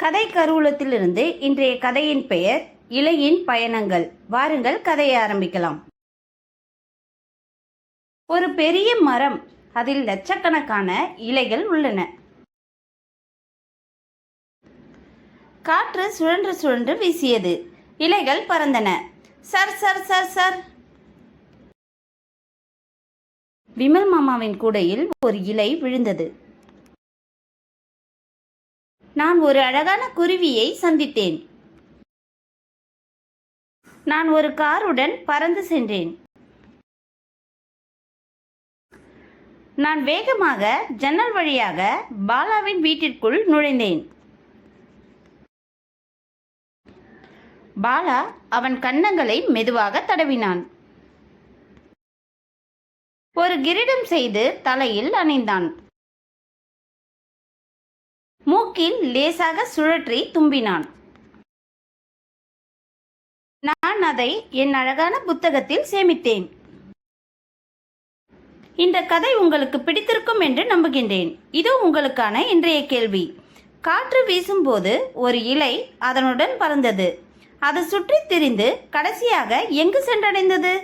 கதை கருவூலத்திலிருந்து இன்றைய கதையின் பெயர் இலையின் பயணங்கள். வாருங்கள் கதையை ஆரம்பிக்கலாம். ஒரு பெரிய மரம் அதில் லட்சக்கணக்கான இலைகள் உள்ளன. காற்று சுழன்று சுழன்று வீசியது. இலைகள் பறந்தன. சர் சர் சர் சர். விமல் மாமாவின் கூடையில் ஒரு இலை விழுந்தது. நான் ஒரு அழகான குருவியை சந்தித்தேன். நான் ஒரு காருடன் பறந்து சென்றேன். நான் வேகமாக ஜன்னல் வழியாக பாலாவின் வீட்டிற்குள் நுழைந்தேன். பாலா அவன் கன்னங்களை மெதுவாக தடவினான். ஒரு கிரீடம் செய்து தலையில் அணிந்தான். மூக்கில் லேசாக சுழற்றி தும்பினான். நான் அதை என் அழகான புத்தகத்தில் சேமித்தேன். இந்த கதை உங்களுக்கு பிடித்திருக்கும் என்று நம்புகின்றேன். இது உங்களுக்கான இன்றைய கேள்வி. காற்று வீசும்போது ஒரு இலை அதனுடன் பறந்தது. அது சுற்றித் திரிந்து கடைசியாக எங்கு சென்றடைந்தது?